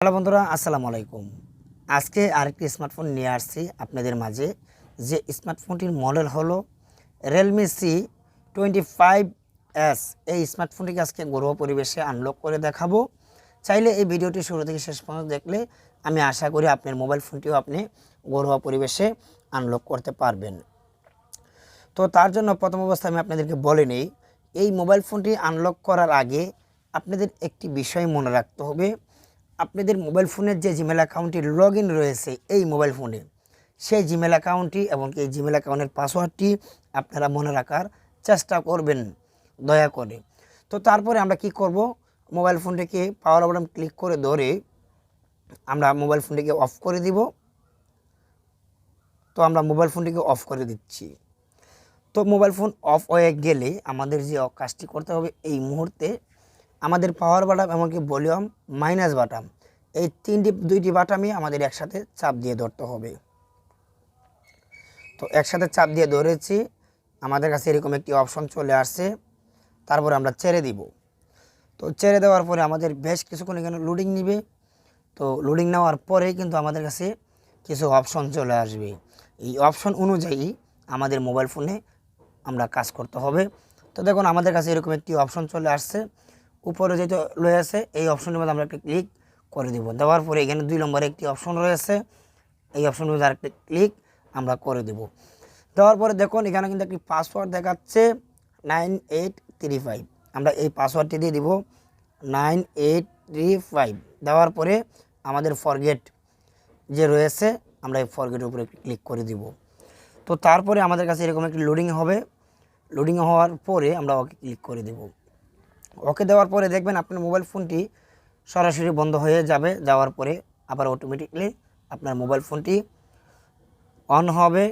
Hello বন্ধুরা, আসসালামু আলাইকুম। আজকে আরেকটি স্মার্টফোন নিয়ে আসছি আপনাদের মাঝে। যে স্মার্টফোনটির মডেল হলো Realme C twenty five S এই স্মার্টফোনটিকে আজকে ঘরোয়া পরিবেশে আনলক করে দেখাবো। চাইলে এই ভিডিওটি শুরু থেকে শেষ পর্যন্ত দেখলে আমি আশা করি আপনার মোবাইল ফোনটিও আপনি ঘরোয়া পরিবেশে আনলক করতে পারবেন। তো তার জন্য প্রথম অবস্থায় আমি আপনাদেরকে বলে নেই, এই মোবাইল ফোনটি আনলক করার আগে আপনাদের একটি বিষয় মনে রাখতে হবে। আপনাদের মোবাইল ফোনের যে জিমেল অ্যাকাউন্টটি লগ রয়েছে এই মোবাইল ফোনে, সেই জিমেল অ্যাকাউন্টটি এবং এই জিমেল অ্যাকাউন্টের পাসওয়ার্ডটি আপনারা মনে রাখার চেষ্টা করবেন, দয়া করে। তো তারপরে আমরা কি করব? মোবাইল ফোনটিকে পাওয়ার বাটন ক্লিক করে ধরে আমরা মোবাইল ফোনটিকে অফ করে দিব। তো আমরা মোবাইল ফোনটিকে অফ করে দিচ্ছি। তো মোবাইল ফোন অফ হয়ে গেলে আমাদের যে কাজটি করতে হবে এই মুহূর্তে আমাদের পাওয়ার বাটাম এমনকি ভলিউম মাইনাস বাটাম এই তিনটি, দুইটি বাটামই আমাদের একসাথে চাপ দিয়ে ধরতে হবে। তো একসাথে চাপ দিয়ে ধরেছি, আমাদের কাছে এরকম একটি অপশন চলে আসছে, তারপরে আমরা ছেড়ে দিব। তো ছেড়ে দেওয়ার পরে আমাদের বেশ কিছুক্ষণ এখানে লোডিং নিবে। তো লোডিং নেওয়ার পরে কিন্তু আমাদের কাছে কিছু অপশন চলে আসবে। এই অপশন অনুযায়ী আমাদের মোবাইল ফোনে আমরা কাজ করতে হবে। তো দেখুন, আমাদের কাছে এরকম একটি অপশন চলে আসছে। উপরে যেটা রয়েছে এই অপশনের মধ্যে আমরা একটা ক্লিক করে দেব। দেওয়ার পরে এখানে দুই নম্বরে একটি অপশন রয়েছে এই অপশনের মধ্যে আরেকটি ক্লিক আমরা করে দেব। দেওয়ার পরে দেখুন, এখানে কিন্তু একটি পাসওয়ার্ড দেখাচ্ছে নাইন এইট থ্রি ফাইভ। আমরা এই পাসওয়ার্ডটি দিয়ে দিব নাইন এইট থ্রি ফাইভ। দেওয়ার পরে আমাদের ফরগেট যে রয়েছে, আমরা এই ফরগেটের উপরে ক্লিক করে দিব। তো তারপরে আমাদের কাছে এরকম একটি লোডিং হবে। লোডিং হওয়ার পরে আমরা ওকে ক্লিক করে দেব। ওকে দেওয়ার পরে দেখবেন আপনার মোবাইল ফোনটি সরাসরি বন্ধ হয়ে যাবে, যাওয়ার পরে আবার অটোমেটিকলি আপনার মোবাইল ফোনটি অন হবে।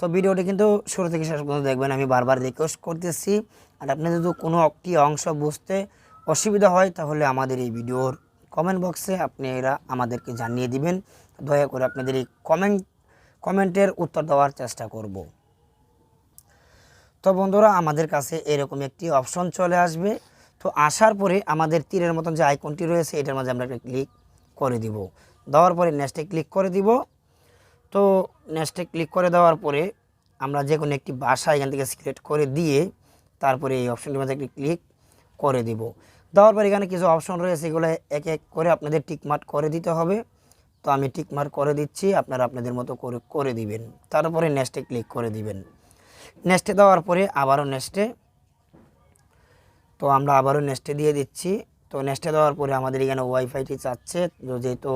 তো ভিডিওটি কিন্তু শুরু থেকে শেষ পর্যন্ত দেখবেন, আমি বারবার রিকোয়েস্ট করতেছি। আর আপনি যদি কোনো একটি অংশ বুঝতে অসুবিধা হয়, তাহলে আমাদের এই ভিডিওর কমেন্ট বক্সে আপনি এরা আমাদেরকে জানিয়ে দিবেন। দয়া করে আপনাদের এই কমেন্ট কমেন্টের উত্তর দেওয়ার চেষ্টা করব। তো বন্ধুরা, আমাদের কাছে এরকম একটি অপশন চলে আসবে। তো আসার পরে আমাদের তীরের মতন যে আইকনটি রয়েছে, এটার মাঝে আমরা একটা ক্লিক করে দিব। দেওয়ার পরে নেক্সটে ক্লিক করে দিব। তো নেক্সটে ক্লিক করে দেওয়ার পরে আমরা যে কোনো একটি বাসা এখান থেকে সিলেক্ট করে দিয়ে তারপরে এই অপশনটির মধ্যে একটি ক্লিক করে দিব। দেওয়ার পরে এখানে কিছু অপশন রয়েছে, এগুলো এক এক করে আপনাদের টিকমার্ক করে দিতে হবে। তো আমি টিকমার্ক করে দিচ্ছি, আপনারা আপনাদের মতো করে করে দিবেন। তারপরে নেক্সটে ক্লিক করে দিবেন। নেক্সটে দেওয়ার পরে আবারও নেক্সটে তো আমরা আবারও নেক্সটে দিয়ে দিচ্ছি। তো নেক্সটে দেওয়ার পরে আমাদের এখানে ওয়াইফাইটি চাচ্ছে, যেহেতু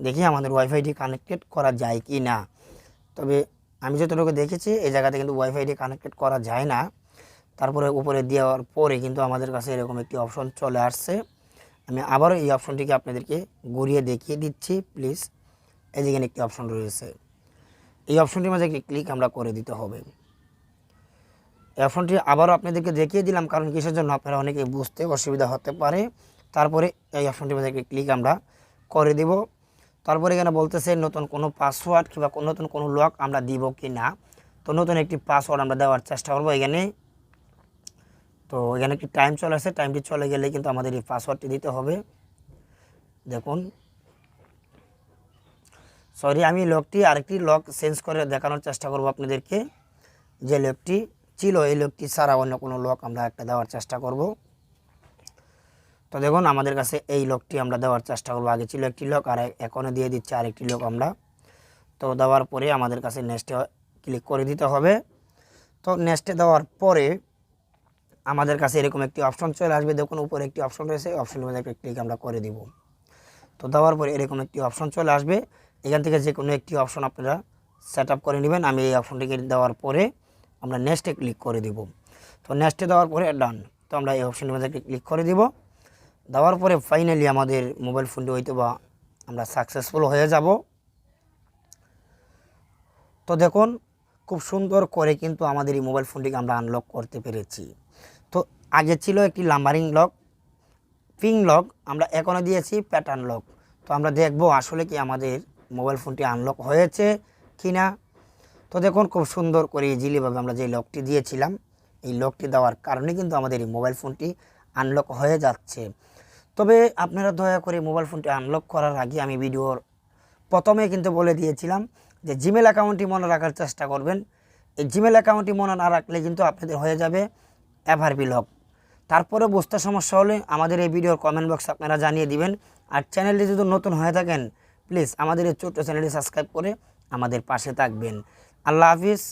দেখি আমাদের ওয়াইফাইটি কানেক্টেড করা যায় কি না। তবে আমি যতটুকু দেখেছি, এই জায়গাতে কিন্তু ওয়াইফাইটি কানেক্টেড করা যায় না। তারপরে উপরে দেওয়ার পরে কিন্তু আমাদের কাছে এরকম একটি অপশন চলে আসছে। আমি আবারও এই অপশনটিকে আপনাদেরকে ঘুরিয়ে দেখিয়ে দিচ্ছি, প্লিজ। এই যেখানে একটি অপশন রয়েছে। এই অপশনটির মাঝে একটি ক্লিক আমরা করে দিতে হবে। অপশনটি আবারও আপনাদেরকে দেখিয়ে দিলাম, কারণ কিসের জন্য আপনারা অনেকে বুঝতে অসুবিধা হতে পারে। তারপরে এই অপশনটির মধ্যে ক্লিক আমরা করে দিব। তারপরে এখানে বলতেছে নতুন কোনো পাসওয়ার্ড কিংবা কোনো নতুন কোনো লক আমরা দিব কি না তো নতুন একটি পাসওয়ার্ড আমরা দেওয়ার চেষ্টা করব এখানে। তো এখানে একটি টাইম চলে আসে টাইমটি চলে গেলে কিন্তু আমাদের এই পাসওয়ার্ডটি দিতে হবে। দেখুন। সরি আমি লকটি আরেকটি লক চেঞ্জ করে দেখানোর চেষ্টা করব আপনাদেরকে। যে লকটি ছিল এই লোকটি ছাড়া অন্য কোনো লোক আমরা একটা দেওয়ার চেষ্টা করব। তো দেখুন, আমাদের কাছে এই লোকটি আমরা দেওয়ার চেষ্টা করব। আগে ছিল একটি লোক, আর এখনও দিয়ে দিচ্ছে আরেকটি লোক আমরা। তো দেওয়ার পরে আমাদের কাছে নেক্সটে ক্লিক করে দিতে হবে। তো নেক্সটে দেওয়ার পরে আমাদের কাছে এরকম একটি অপশন চলে আসবে। দেখুন, উপরে একটি অপশন রয়েছে অপশনের মধ্যে একটা ক্লিক আমরা করে দিব। তো দেওয়ার পরে এরকম একটি অপশন চলে আসবে। এখান থেকে যে কোনো একটি অপশন আপনারা সেট করে নেবেন। আমি এই অপশনটিকে দেওয়ার পরে আমরা নেক্সটে ক্লিক করে দিব। তো নেক্সটে দেওয়ার পরে ডান তো আমরা এই অপশনের মধ্যে ক্লিক করে দিব। দেওয়ার পরে ফাইনালি আমাদের মোবাইল ফোনটি হয়তো বা আমরা সাকসেসফুল হয়ে যাব। তো দেখুন, খুব সুন্দর করে কিন্তু আমাদের এই মোবাইল ফোনটিকে আমরা আনলক করতে পেরেছি। তো আগে ছিল একটি লাম্বারিং লক পিং লক আমরা এখনও দিয়েছি প্যাটার্ন লক তো আমরা দেখব আসলে কি আমাদের মোবাইল ফোনটি আনলক হয়েছে কি না তো দেখুন, খুব সুন্দর করে ইজিলিভাবে আমরা যে লকটি দিয়েছিলাম, এই লকটি দেওয়ার কারণে কিন্তু আমাদের এই মোবাইল ফোনটি আনলক হয়ে যাচ্ছে। তবে আপনারা দয়া করে মোবাইল ফোনটি আনলক করার আগে আমি ভিডিওর প্রথমে কিন্তু বলে দিয়েছিলাম যে জিমেল অ্যাকাউন্টটি মনে রাখার চেষ্টা করবেন। এই জিমেল অ্যাকাউন্টটি মনে না রাখলে কিন্তু আপনাদের হয়ে যাবে এভারবি লক তারপরে বুঝতে সমস্যা হলে আমাদের এই ভিডিওর কমেন্ট বক্সে আপনারা জানিয়ে দিবেন। আর চ্যানেলটি যদি নতুন হয়ে থাকেন প্লিজ আমাদের এই ছোট্ট চ্যানেলটি সাবস্ক্রাইব করে আমাদের পাশে থাকবেন। আল্লাহ হাফিজ।